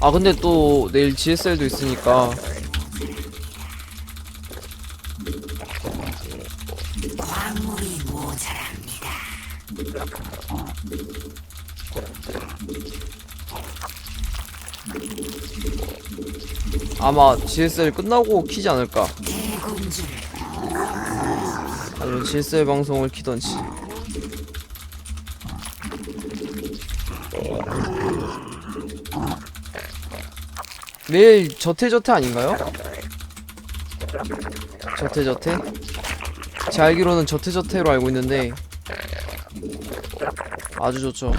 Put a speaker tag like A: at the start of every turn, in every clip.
A: 아 근데 또 내일 GSL도 있으니까. 아마 GSL 끝나고 키지 않을까. 아니면 GSL 방송을 키던지 내일 저태저태 아닌가요? 저태저태? 제 알기로는 저태저태로 알고 있는데 아주 좋죠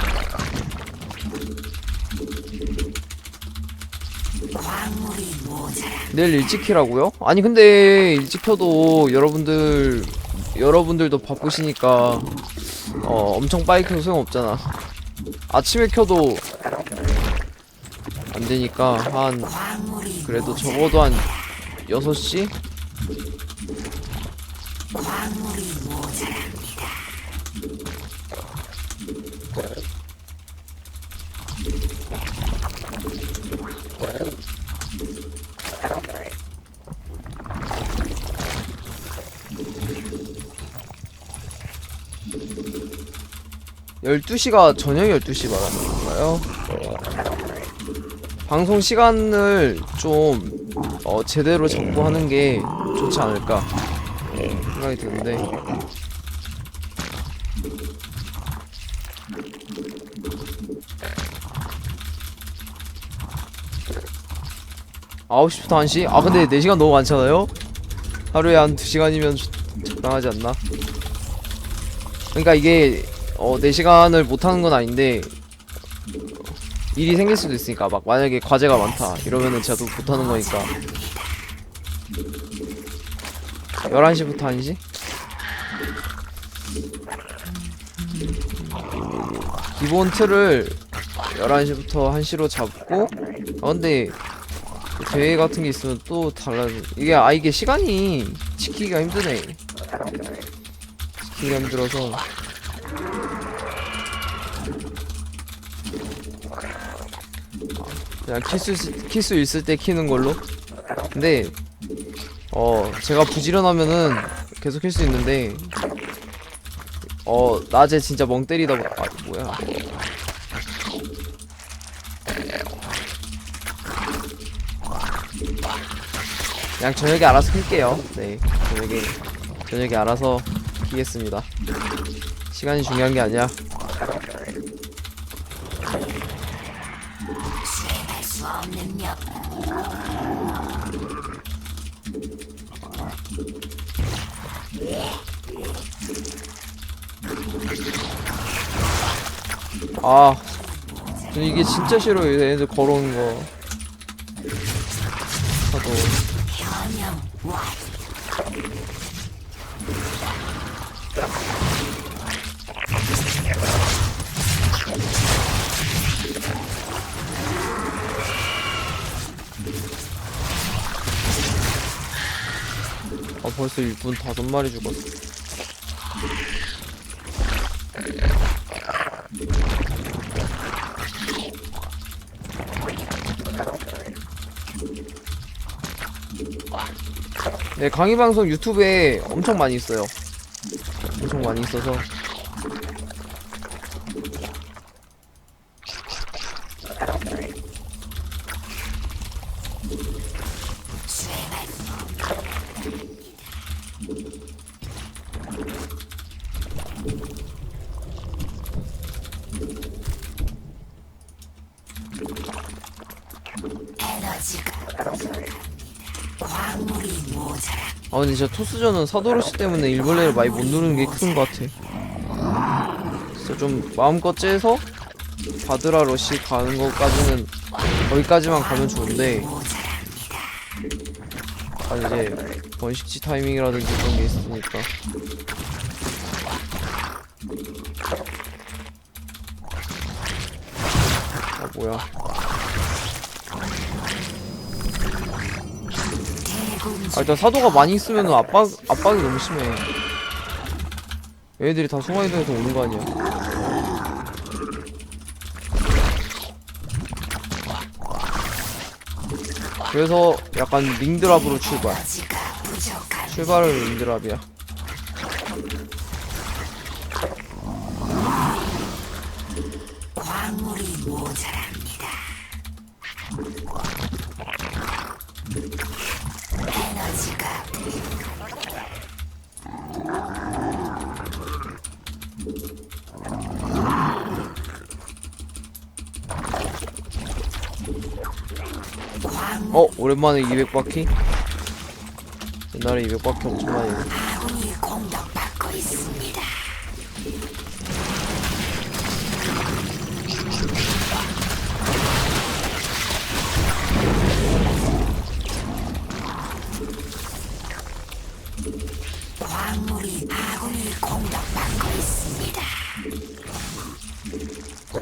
A: 내일 일찍 키라고요? 아니 근데 일찍 켜도 여러분들 여러분들도 바쁘시니까 어 엄청 빨리 켜도 소용없잖아 아침에 켜도 안 되니까 한 그래도 적어도 한 6시? 열두 시가 저녁 12시 말하는 건가요? 방송 시간을 좀 어, 제대로 잡고 하는 게 좋지 않을까 생각이 드는데 아홉 시부터 1시? 아 근데 4시간 너무 많잖아요? 하루에 한 2시간이면 적당하지 않나? 그러니까 이게 어 4시간을 못하는 건 아닌데 일이 생길 수도 있으니까 막 만약에 과제가 많다 이러면은 제가 또 못하는 거니까. 11시부터 1시? 기본 틀을 11시부터 1시로 잡고 아 근데 대회 같은 게 있으면 또 달라져. 이게 아 이게 시간이 지키기가 힘드네. 지키기가 힘들어서 그냥 키수 키수 있을 때 키는 걸로. 근데 어 제가 부지런하면은 계속 킬 수 있는데 어 낮에 진짜 멍 때리다 보 아, 뭐야. 그냥 저녁에 알아서 킬게요. 네, 저녁에 저녁에 알아서 키겠습니다. 시간이 중요한 게 아니야. 아, 저 이게 진짜 싫어요. 얘네들 걸어오는 거. 하도. 아, 벌써 일분 다섯 마리 죽었어. 네, 강의 방송 유튜브에 엄청 많이 있어요. 엄청 많이 있어서 아 근데 진짜 토스전은 사도로시 때문에 일벌레를 많이 못 누르는 게 큰 것 같아. 진짜 좀 마음껏 째서 바드라 러시 가는 것까지는 거기까지만 가면 좋은데 아 이제 번식지 타이밍이라든지 그런 게 있으니까 아 뭐야 아 일단 사도가 많이 있으면 압박 압박이 너무 심해. 얘네들이 다 송화이동에서 오는 거 아니야? 그래서 약간 링드랍으로 출발 출발은 링드랍이야 어 오랜만에 200바퀴 옛날에 200바퀴 엄청 많이.
B: 아군이 공격받고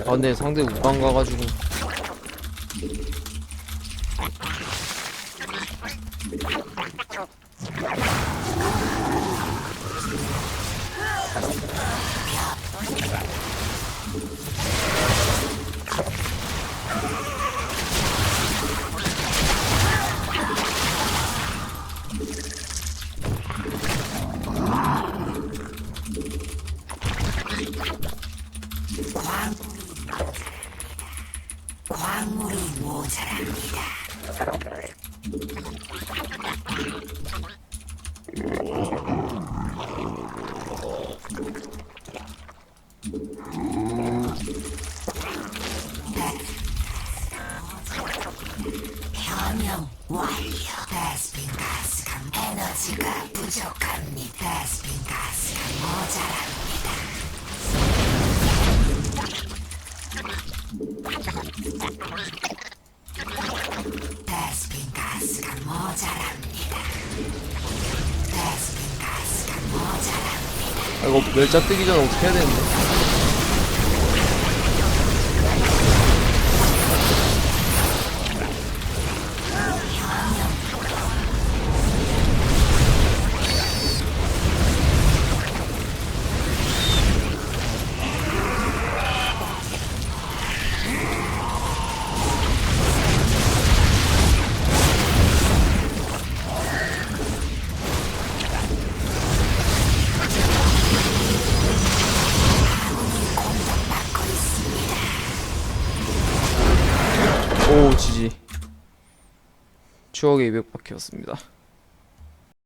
A: 근데 상대 우방 가가지고
B: よっしゃ! 베스핀 가스가 모자랍니다.
A: 아 이거 멸자 뜨기 전에 어떻게 해야 되는데 추억의 200바퀴였습니다